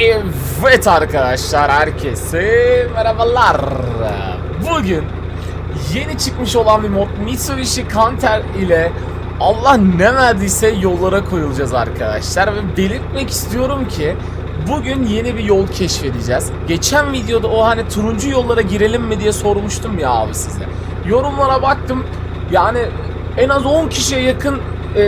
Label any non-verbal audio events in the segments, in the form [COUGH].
Evet arkadaşlar herkese merhabalar. Bugün yeni çıkmış olan bir mod Mitsubishi Canter ile Allah ne verdiyse yollara koyulacağız arkadaşlar ve belirtmek istiyorum ki bugün yeni bir yol keşfedeceğiz. Geçen videoda o hani turuncu yollara girelim mi diye sormuştum ya abi size. Yorumlara baktım yani en az 10 kişiye yakın e,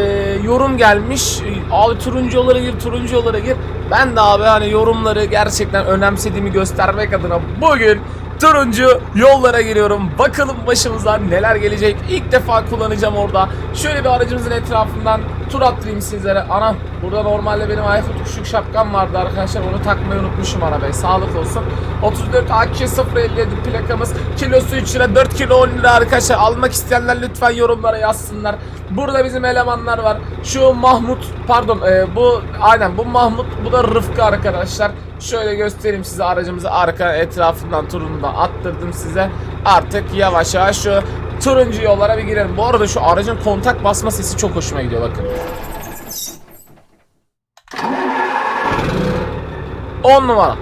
yorum gelmiş. Abi turuncu yollara gir, turuncu yollara gir. Ben de abi hani yorumları gerçekten önemsediğimi göstermek adına bugün turuncu yollara giriyorum. Bakalım başımıza neler gelecek. İlk defa kullanacağım orada. Şöyle bir aracımızın etrafından tur attırayım sizlere. Ana burada normalde benim Aykut Kuşuk şapkam vardı arkadaşlar. Onu takmayı unutmuşum arabaya. Sağlık olsun. 34 AK 057 plakamız. Kilosu 3 lira 4 kilo 10 lira arkadaşlar. Almak isteyenler lütfen yorumlara yazsınlar. Burada bizim elemanlar var. Şu Mahmut pardon e, bu aynen bu Mahmut bu da Rıfkı arkadaşlar. Şöyle göstereyim size aracımızı arka etrafından turunu da attırdım size. Artık yavaş yavaş şu turuncu yollara bir girelim. Bu arada şu aracın kontak basma sesi çok hoşuma gidiyor bakın. 10 numara.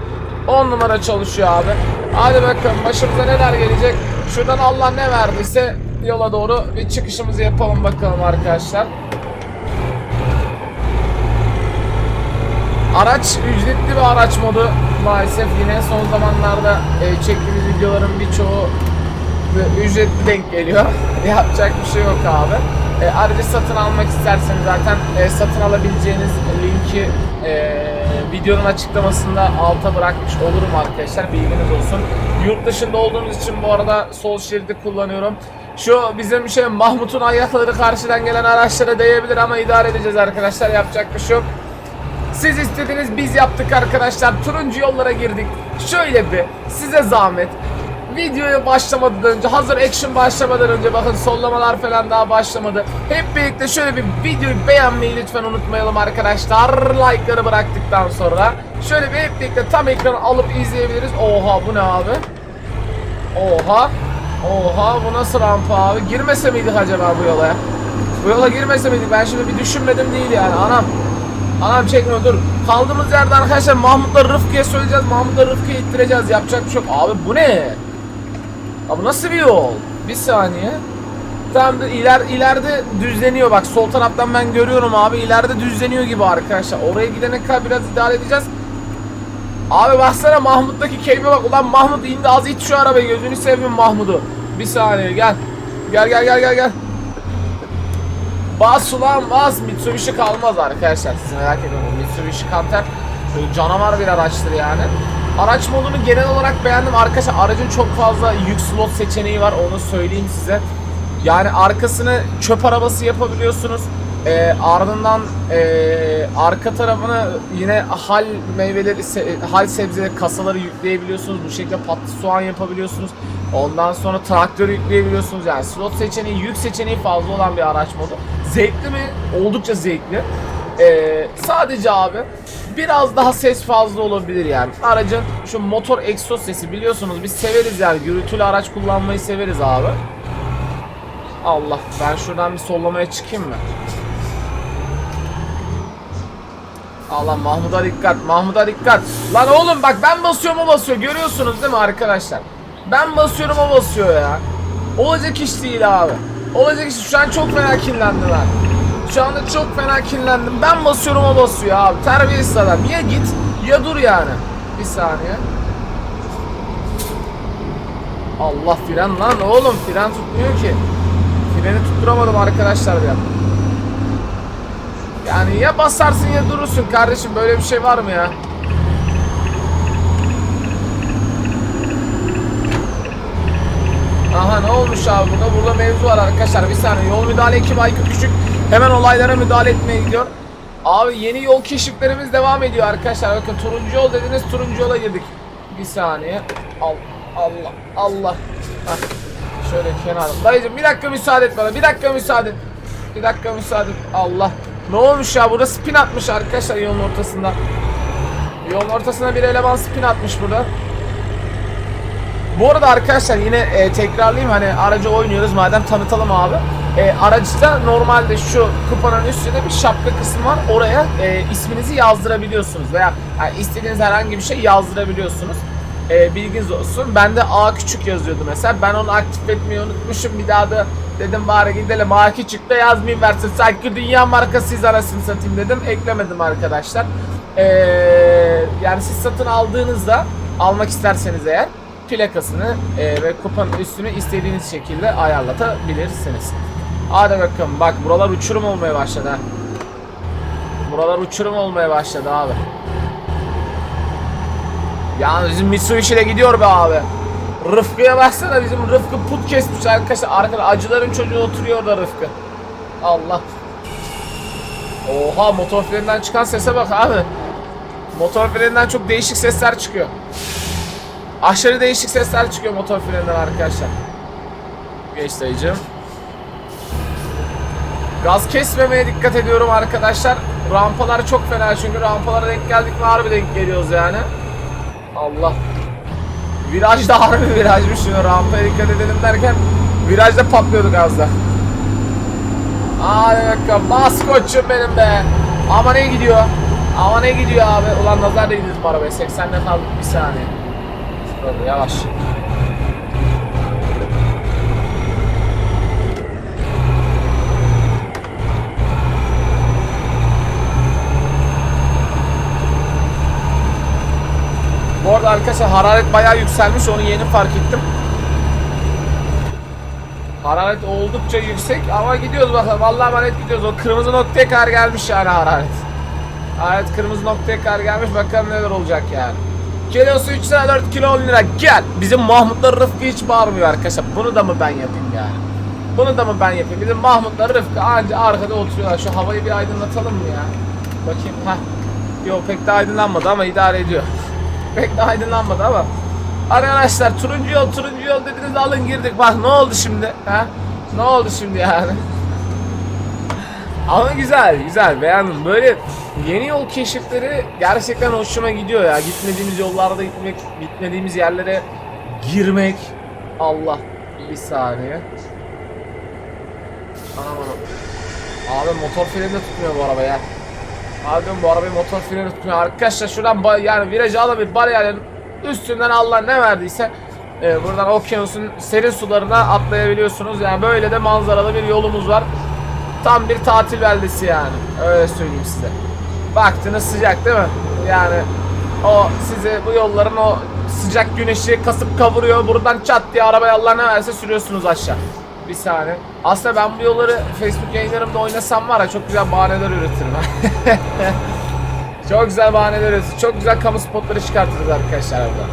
10 numara çalışıyor abi. Hadi bakalım başımıza neler gelecek. Şuradan Allah ne verdiyse yola doğru bir çıkışımızı yapalım bakalım arkadaşlar. Araç ücretli bir araç modu maalesef yine son zamanlarda e, çektiğimiz videoların birçoğu ücretli denk geliyor. [LAUGHS] Yapacak bir şey yok abi. E, aracı satın almak isterseniz zaten e, satın alabileceğiniz linki e, videonun açıklamasında alta bırakmış olurum arkadaşlar. Bilginiz olsun. Yurt dışında olduğunuz için bu arada sol şeridi kullanıyorum. Şu bizim şey Mahmut'un ayakları karşıdan gelen araçlara değebilir ama idare edeceğiz arkadaşlar. Yapacak bir şey yok. Siz istediniz biz yaptık arkadaşlar. Turuncu yollara girdik. Şöyle bir size zahmet. Videoya başlamadan önce hazır action başlamadan önce bakın sollamalar falan daha başlamadı. Hep birlikte şöyle bir videoyu beğenmeyi lütfen unutmayalım arkadaşlar. Like'ları bıraktıktan sonra şöyle bir hep birlikte tam ekranı alıp izleyebiliriz. Oha bu ne abi? Oha. Oha bu nasıl rampa abi? Girmese miydik acaba bu yola? Bu yola girmese miydik? Ben şimdi bir düşünmedim değil yani anam. Anam çekmiyor dur. Kaldığımız yerde arkadaşlar Mahmut'la Rıfkı'ya söyleyeceğiz. Mahmut'la Rıfkı'ya ittireceğiz. Yapacak bir şey yok. Abi bu ne? Abi nasıl bir yol? Bir saniye. Da iler, ileride düzleniyor. Bak sol taraftan ben görüyorum abi. İleride düzleniyor gibi arkadaşlar. Oraya gidene kadar biraz idare edeceğiz. Abi baksana Mahmut'taki keyfe bak. Ulan Mahmut indi az it şu arabayı. Gözünü seveyim Mahmut'u. Bir saniye gel. Gel gel gel gel gel. Bas ulan bas. Mitsubishi kalmaz arkadaşlar. Siz merak etmeyin Mitsubishi Canter canavar bir araçtır yani Araç modunu genel olarak beğendim arkadaşlar aracın çok fazla yük slot seçeneği var onu söyleyeyim size yani arkasını çöp arabası yapabiliyorsunuz Ee, ardından ee, arka tarafını yine hal meyveleri, se- hal sebzeleri, kasaları yükleyebiliyorsunuz. Bu şekilde patlı soğan yapabiliyorsunuz. Ondan sonra traktör yükleyebiliyorsunuz. Yani slot seçeneği, yük seçeneği fazla olan bir araç modu. Zevkli mi? Oldukça zevkli. Ee, sadece abi biraz daha ses fazla olabilir yani. Aracın şu motor egzoz sesi biliyorsunuz biz severiz yani. Gürültülü araç kullanmayı severiz abi. Allah ben şuradan bir sollamaya çıkayım mı? Allah Mahmut'a dikkat Mahmut'a dikkat. Lan oğlum bak ben basıyorum o basıyor. Görüyorsunuz değil mi arkadaşlar? Ben basıyorum o basıyor ya. Olacak iş değil abi. Olacak iş şu an çok fena kinlendim lan Şu anda çok fena kinlendim. Ben basıyorum o basıyor abi. Terbiyesiz adam. Ya git ya dur yani. Bir saniye. Allah fren lan oğlum. Fren tutmuyor ki. Freni tutturamadım arkadaşlar ya yani ya basarsın ya durursun kardeşim. Böyle bir şey var mı ya? Aha ne olmuş abi burada? Burada mevzu var arkadaşlar. Bir saniye. Yol müdahale ekibi Aykut Küçük hemen olaylara müdahale etmeye gidiyor. Abi yeni yol keşiflerimiz devam ediyor arkadaşlar. Bakın turuncu yol dediniz turuncu yola girdik. Bir saniye. Al, Allah Allah. Hah. Şöyle kenar. Dayıcım bir dakika müsaade et bana. Bir dakika müsaade et. Bir dakika müsaade et. Allah. Ne olmuş ya? Burada spin atmış arkadaşlar yolun ortasında. Yolun ortasına bir eleman spin atmış burada. Bu arada arkadaşlar yine e, tekrarlayayım hani aracı oynuyoruz madem tanıtalım abi. E, araçta normalde şu kupanın üstünde bir şapka kısmı var. Oraya e, isminizi yazdırabiliyorsunuz veya yani istediğiniz herhangi bir şey yazdırabiliyorsunuz. E, bilginiz olsun. Ben de A küçük yazıyordu mesela. Ben onu aktif etmeyi unutmuşum. Bir daha da dedim bari gidelim A küçük de yazmayayım versin. Sanki dünya markasıyız anasını satayım dedim. Eklemedim arkadaşlar. E, yani siz satın aldığınızda almak isterseniz eğer plakasını e, ve kupanın üstünü istediğiniz şekilde ayarlatabilirsiniz. Hadi bakalım bak buralar uçurum olmaya başladı ha. Buralar uçurum olmaya başladı abi. Yani bizim Mitsubishi de gidiyor be abi. Rıfkı'ya baksana bizim Rıfkı put kesmiş arkadaşlar. Arkada acıların çocuğu oturuyor orada Rıfkı. Allah. Oha motor freninden çıkan sese bak abi. Motor freninden çok değişik sesler çıkıyor. Aşırı değişik sesler çıkıyor motor freninden arkadaşlar. Geç dayıcım. Gaz kesmemeye dikkat ediyorum arkadaşlar. Rampalar çok fena çünkü rampalara denk geldik mi harbi denk geliyoruz yani. Allah. Viraj da harbi virajmış şimdi rampaya dikkat edelim derken virajda patlıyorduk az da. Hadi bakalım bas koçum benim be. Ama ne gidiyor? Ama ne gidiyor abi? Ulan nazar değdiniz bu arabaya. 80'den kaldık bir saniye. Yavaş. Arada arkadaşlar hararet bayağı yükselmiş onu yeni fark ettim. Hararet oldukça yüksek ama gidiyoruz bakalım. Vallahi emanet gidiyoruz. O kırmızı noktaya kadar gelmiş yani hararet. Hararet kırmızı noktaya kadar gelmiş. Bakalım neler olacak yani. Kilosu 3 lira 4 kilo 10 lira gel. Bizim Mahmutlar Rıfkı hiç bağırmıyor arkadaşlar. Bunu da mı ben yapayım yani? Bunu da mı ben yapayım? Bizim Mahmutlar Rıfkı anca arkada oturuyorlar. Şu havayı bir aydınlatalım mı ya? Bakayım. Heh. Yok pek de aydınlanmadı ama idare ediyor. Pek de aydınlanmadı ama. Arkadaşlar turuncu yol turuncu yol dediniz alın girdik. Bak ne oldu şimdi? Ha? Ne oldu şimdi yani? Ama güzel güzel beğendim. Böyle yeni yol keşifleri gerçekten hoşuma gidiyor ya. Gitmediğimiz yollarda gitmek, gitmediğimiz yerlere girmek. Allah bir saniye. Anam anam. Abi motor freni de tutmuyor bu araba ya. Abi bu arabayı motor freni tutmuyor. Arkadaşlar şuradan yani virajı alıp bariyerlerin üstünden Allah ne verdiyse e, buradan okyanusun serin sularına atlayabiliyorsunuz. Yani böyle de manzaralı bir yolumuz var. Tam bir tatil beldesi yani. Öyle söyleyeyim size. Baktınız sıcak değil mi? Yani o sizi bu yolların o sıcak güneşi kasıp kavuruyor. Buradan çat diye arabayı Allah ne verse sürüyorsunuz aşağı. Bir saniye. Aslında ben bu yolları Facebook yayınlarımda oynasam var ya çok güzel bahaneler üretirim. [LAUGHS] çok güzel bahaneler üretirim. Çok güzel kamu spotları çıkartırız arkadaşlar burada.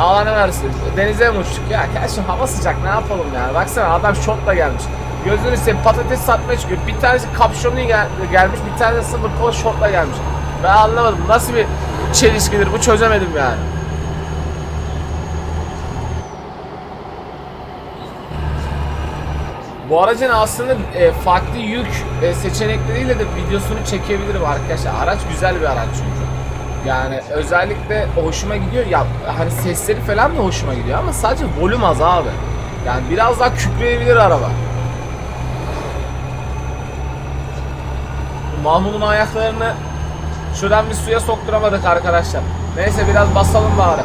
Allah ne versin. Denize mi uçtuk ya? Kardeşim hava sıcak ne yapalım yani. Baksana adam şortla gelmiş. Gözünü seveyim patates satmaya çıkıyor. Bir tanesi kapşonlu gel- gelmiş, bir tanesi sıfır kol şortla gelmiş. Ben anlamadım. Nasıl bir çelişkidir bu çözemedim yani. Bu aracın aslında e, farklı yük e, seçenekleriyle de videosunu çekebilirim arkadaşlar. Araç güzel bir araç çünkü. Yani özellikle hoşuma gidiyor. Ya hani sesleri falan da hoşuma gidiyor ama sadece volüm az abi. Yani biraz daha kükreyebilir araba. Mahmut'un ayaklarını şuradan bir suya sokturamadık arkadaşlar. Neyse biraz basalım bari.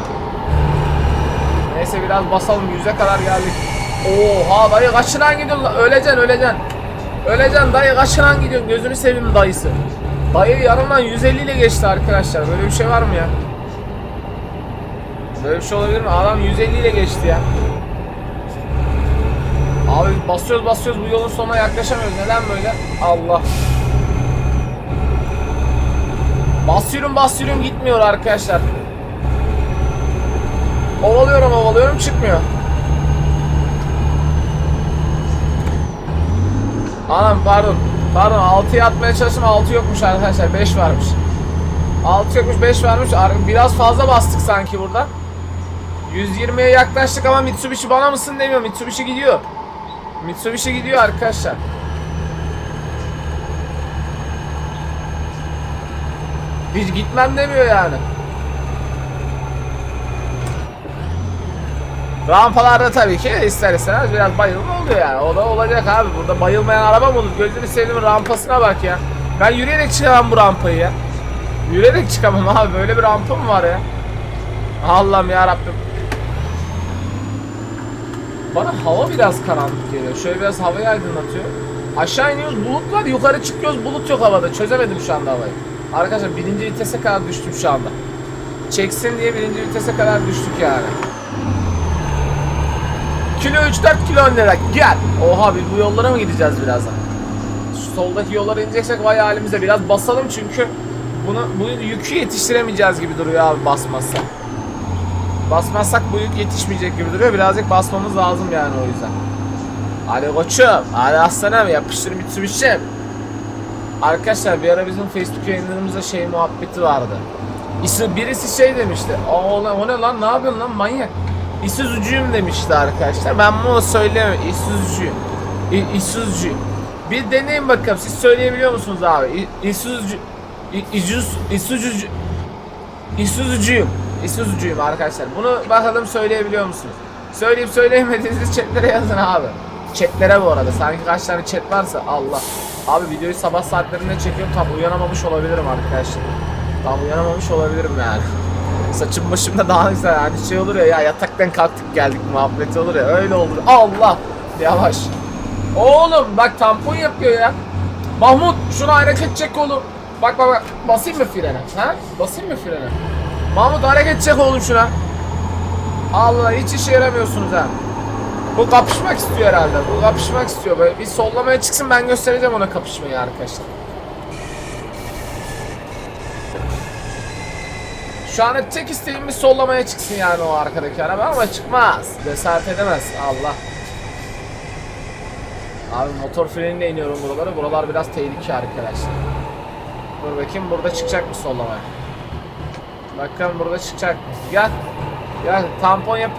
Neyse biraz basalım yüze kadar geldik. Oha dayı kaçıran gidiyorsun. Öleceksin öleceksin. Öleceksin dayı kaçıran gidiyorsun gözünü seveyim dayısı. Dayı yanımdan 150 ile geçti arkadaşlar. Böyle bir şey var mı ya? Böyle bir şey olabilir mi? Adam 150 ile geçti ya. Abi basıyoruz basıyoruz bu yolun sonuna yaklaşamıyoruz. Neden böyle? Allah. Basıyorum basıyorum gitmiyor arkadaşlar. Ovalıyorum ovalıyorum çıkmıyor. Anam pardon. Pardon 6'ya atmaya çalıştım 6 yokmuş arkadaşlar 5 varmış. 6 yokmuş 5 varmış. Ar- Biraz fazla bastık sanki burada. 120'ye yaklaştık ama Mitsubishi bana mısın demiyor. Mitsubishi gidiyor. Mitsubishi gidiyor arkadaşlar. Hiç gitmem demiyor yani. Rampalarda tabii ki ister istemez biraz bayılma oluyor yani. O da olacak abi. Burada bayılmayan araba mı olur? Gözünü seveyim rampasına bak ya. Ben yürüyerek çıkamam bu rampayı ya. Yürüyerek çıkamam abi. Böyle bir rampa mı var ya? Allah'ım ya Rabbim. Bana hava biraz karanlık geliyor. Şöyle biraz havayı aydınlatıyor. Aşağı iniyoruz bulut var. Yukarı çıkıyoruz bulut yok havada. Çözemedim şu anda havayı. Arkadaşlar birinci vitese kadar düştüm şu anda. Çeksin diye birinci vitese kadar düştük yani. Kilo 3-4 kilo 10 lira. Gel. Oha biz bu yollara mı gideceğiz birazdan? Soldaki yollara ineceksek vay halimize biraz basalım çünkü bunu bu yükü yetiştiremeyeceğiz gibi duruyor abi basmazsak. Basmazsak bu yük yetişmeyecek gibi duruyor. Birazcık basmamız lazım yani o yüzden. Hadi koçum. Hadi aslanım yapıştır Mitsubishi. Arkadaşlar bir ara bizim Facebook yayınlarımızda şey muhabbeti vardı. İsı, birisi şey demişti. Aa o ne lan ne yapıyorsun lan manyak. İsuzucuyum demişti arkadaşlar. Ben bunu söyleyemem. İsuzucuyum. İsuzucuyum. Bir deneyin bakalım. Siz söyleyebiliyor musunuz abi? İsuzucu. İcuz. İsuzucu. İsuzucuyum. İsuzucuyum arkadaşlar. Bunu bakalım söyleyebiliyor musunuz? Söyleyip söyleyemediğinizi chatlere yazın abi. Chatlere bu arada. Sanki kaç tane chat varsa Allah. Abi videoyu sabah saatlerinde çekiyorum. Tam uyanamamış olabilirim arkadaşlar. Tam uyanamamış olabilirim yani. Saçım başımda daha güzel yani şey olur ya, ya yataktan kalktık geldik muhabbeti olur ya öyle olur. Allah yavaş. Oğlum bak tampon yapıyor ya. Mahmut şunu hareket çek oğlum. Bak bak bak basayım mı frene? Ha? Basayım mı frene? Mahmut hareket çek oğlum şuna. Allah hiç işe yaramıyorsunuz ha. Bu kapışmak istiyor herhalde. Bu kapışmak istiyor. Böyle bir sollamaya çıksın ben göstereceğim ona kapışmayı arkadaşlar. Şu an tek isteğim bir sollamaya çıksın yani o arkadaki araba ama çıkmaz. Cesaret edemez. Allah. Abi motor freniyle iniyorum buraları. Buralar biraz tehlike arkadaşlar. Dur bakayım burada çıkacak mı sollamaya? Bakalım burada çıkacak mı? Gel. Gel tampon yap.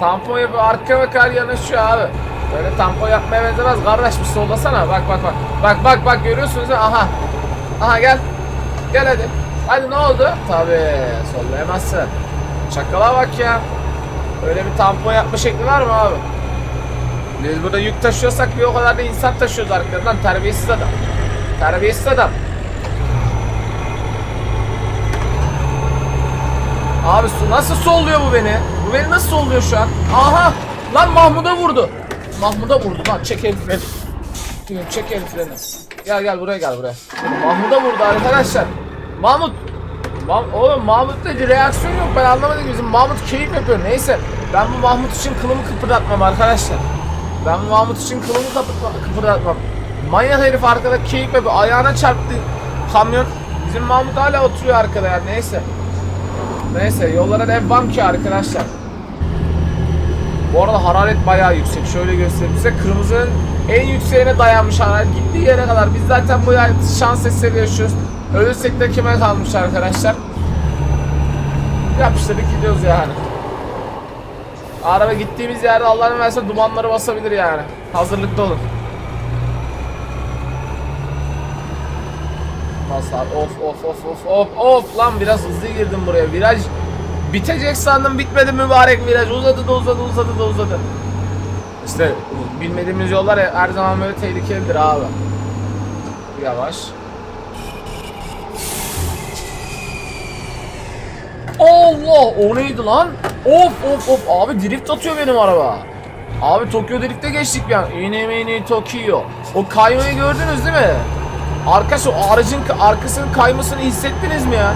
Tampon yap. Arka bakar yanaşıyor abi. Böyle tampon yapmaya benzemez. Kardeş bir sollasana. Bak bak bak. Bak bak bak görüyorsunuz. Aha. Aha gel. Gel hadi. Hadi ne oldu? Tabii sollayamazsın. Çakala bak ya. Öyle bir tampon yapma şekli var mı abi? Biz burada yük taşıyorsak bir o kadar da insan taşıyoruz arkadan. Terbiyesiz adam. Terbiyesiz adam. Abi su nasıl solluyor bu beni? Bu beni nasıl solluyor şu an? Aha! Lan Mahmut'a vurdu. Mahmut'a vurdu lan çek el freni. Çek el freni. Gel gel buraya gel buraya. Mahmut'a vurdu arkadaşlar. Mahmut. Mah Oğlum Mahmut'ta reaksiyon yok ben anlamadım bizim Mahmut keyif yapıyor neyse. Ben bu Mahmut için kılımı kıpırdatmam arkadaşlar. Ben bu Mahmut için kılımı kıpırdatmam. Manyak herif arkada keyif yapıyor. Ayağına çarptı kamyon. Bizim Mahmut hala oturuyor arkada yani neyse. Neyse yollara devam ki arkadaşlar. Bu arada hararet bayağı yüksek. Şöyle göstereyim size. Kırmızının en yükseğine dayanmış hararet. Gittiği yere kadar. Biz zaten bu şans eseri yaşıyoruz. Ölürsek de kime kalmış arkadaşlar. Yapıştırdık gidiyoruz yani. Araba gittiğimiz yerde Allah'ın verse dumanları basabilir yani. Hazırlıklı olun. Basar. Of of of of of of lan biraz hızlı girdim buraya. Viraj bitecek sandım bitmedi mübarek viraj. Uzadı da uzadı uzadı da uzadı. İşte bilmediğimiz yollar her zaman böyle tehlikelidir abi. Yavaş. Allah o neydi lan? Of of of abi drift atıyor benim araba. Abi Tokyo Drift'e geçtik bir an. İni mini Tokyo. O kaymayı gördünüz değil mi? Arkadaşlar o aracın arkasının kaymasını hissettiniz mi ya?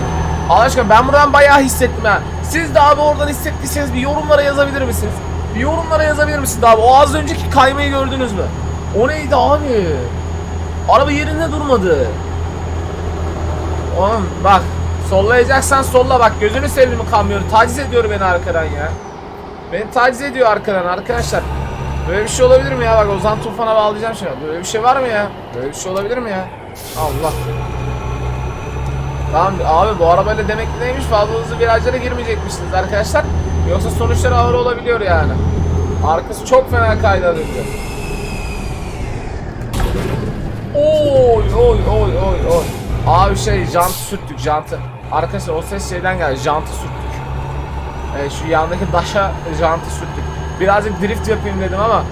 Allah aşkına ben buradan bayağı hissettim ya. Siz de abi oradan hissettiyseniz bir yorumlara yazabilir misiniz? Bir yorumlara yazabilir misiniz abi? O az önceki kaymayı gördünüz mü? O neydi abi? Araba yerinde durmadı. Oğlum bak sollayacaksan solla bak gözünü seveyim kamyonu taciz ediyor beni arkadan ya. Beni taciz ediyor arkadan arkadaşlar. Böyle bir şey olabilir mi ya bak Ozan Tufan'a bağlayacağım şimdi. Böyle bir şey var mı ya? Böyle bir şey olabilir mi ya? Allah. Tamam abi bu arabayla demek ki neymiş fazla hızlı virajlara girmeyecekmişsiniz arkadaşlar. Yoksa sonuçlar ağır olabiliyor yani. Arkası çok fena kaydı az önce. Oy oy oy oy oy. Abi şey jantı sürttük jantı. Arkadaşlar o ses şeyden geldi jantı sürttük. E, şu yandaki daşa jantı sürttük. Birazcık drift yapayım dedim ama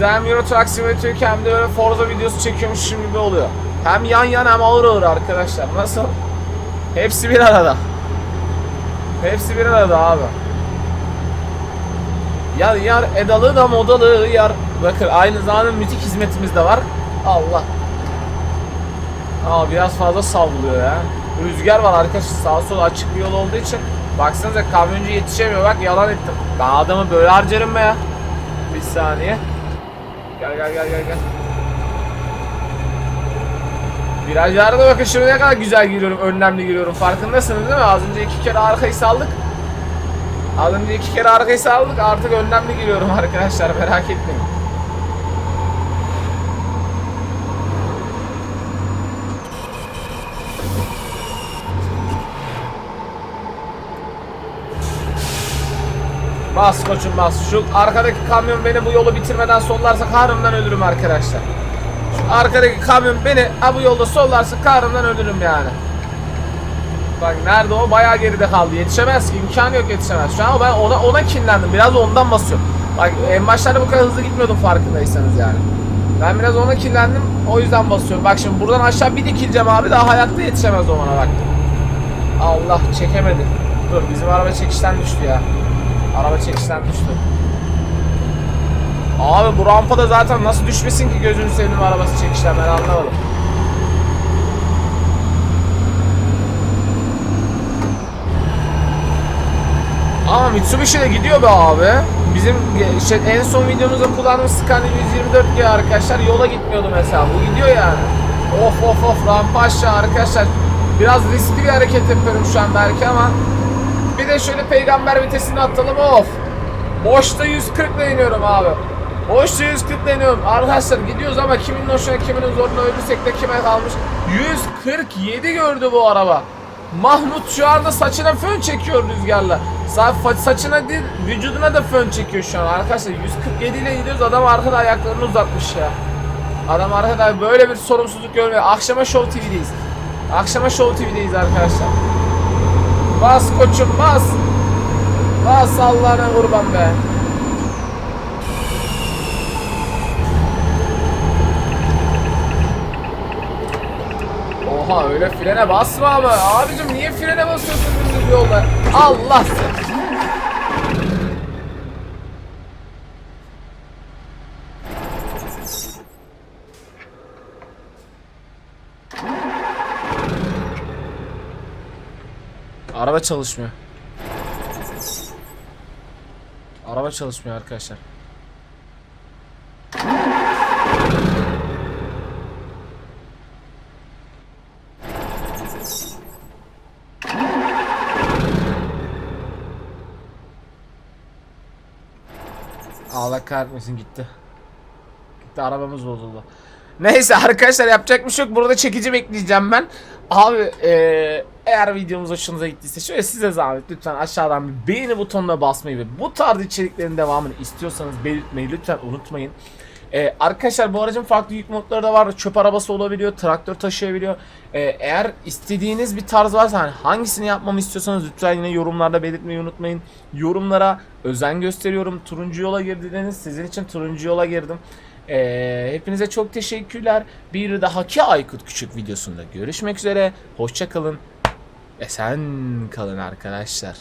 hem Euro Truck Simulator hem de böyle Forza videosu çekiyormuşum gibi oluyor. Hem yan yana hem ağır ağır arkadaşlar. Nasıl? Hepsi bir arada. Hepsi bir arada abi. Yar yar edalı da modalı yar. Bakın aynı zamanda müzik hizmetimiz de var. Allah. Aa biraz fazla savruluyor ya. Rüzgar var arkadaşlar sağa sola açık bir yol olduğu için. Baksanıza kamyoncu yetişemiyor bak yalan ettim. Ben adamı böyle harcarım be ya. Bir saniye. Gel gel gel gel gel. Virajlarda bakın ne kadar güzel giriyorum, önlemli giriyorum. Farkındasınız değil mi? Az önce iki kere arkayı saldık. Az önce iki kere arkayı saldık. Artık önlemli giriyorum [LAUGHS] arkadaşlar. Merak etmeyin. Bas koçum bas. Şu arkadaki kamyon beni bu yolu bitirmeden sollarsa kahrımdan ölürüm arkadaşlar. Şu arkadaki kamyon beni ha bu yolda sollarsa kahrımdan ölürüm yani. Bak nerede o bayağı geride kaldı. Yetişemez ki imkanı yok yetişemez. Şu an ben ona ona kinlendim. Biraz da ondan basıyorum. Bak en başlarda bu kadar hızlı gitmiyordum farkındaysanız yani. Ben biraz ona kinlendim. O yüzden basıyorum. Bak şimdi buradan aşağı bir dikileceğim abi. Daha hayatta yetişemez o bana bak. Allah çekemedi. Dur bizim araba çekişten düştü ya. Araba çekişten düştü. Abi bu rampada zaten nasıl düşmesin ki gözünü seveyim arabası çekişten ben anlamadım. Ama Mitsubishi de gidiyor be abi. Bizim ge- şey, en son videomuzda kullandığımız Scania 124G arkadaşlar yola gitmiyordu mesela. Bu gidiyor yani. Of of of rampa aşağı arkadaşlar. Biraz riskli bir hareket yapıyorum şu an belki ama bir de şöyle peygamber vitesini atalım of. Boşta 140 ile iniyorum abi. Boşta 140 ile iniyorum. Arkadaşlar gidiyoruz ama kimin hoşuna kiminin zoruna ölürsek de kime kalmış. 147 gördü bu araba. Mahmut şu anda saçına fön çekiyor rüzgarla. Sa saçına değil vücuduna da fön çekiyor şu an arkadaşlar. 147 ile gidiyoruz adam arkada ayaklarını uzatmış ya. Adam arkada böyle bir sorumsuzluk görmüyor. Akşama Show TV'deyiz. Akşama Show TV'deyiz arkadaşlar. Bas koçum bas. Bas Allah'ına kurban be. Oha öyle frene basma ama. Abicim niye frene basıyorsun dümdüz yolda? Allah sen. Araba çalışmıyor. Araba çalışmıyor arkadaşlar. Allah kahretmesin gitti. Gitti arabamız bozuldu. Neyse arkadaşlar yapacak bir şey yok. Burada çekici bekleyeceğim ben. Abi eee, eğer videomuz hoşunuza gittiyse şöyle size zahmet lütfen aşağıdan bir beğeni butonuna basmayı ve bu tarz içeriklerin devamını istiyorsanız belirtmeyi lütfen unutmayın. Ee, arkadaşlar bu aracın farklı yük modları da var. Çöp arabası olabiliyor, traktör taşıyabiliyor. Ee, eğer istediğiniz bir tarz varsa hani hangisini yapmamı istiyorsanız lütfen yine yorumlarda belirtmeyi unutmayın. Yorumlara özen gösteriyorum. Turuncu yola girdiniz. Sizin için turuncu yola girdim. Ee, hepinize çok teşekkürler. Bir dahaki Aykut Küçük videosunda görüşmek üzere. Hoşça kalın. Esen kalın arkadaşlar.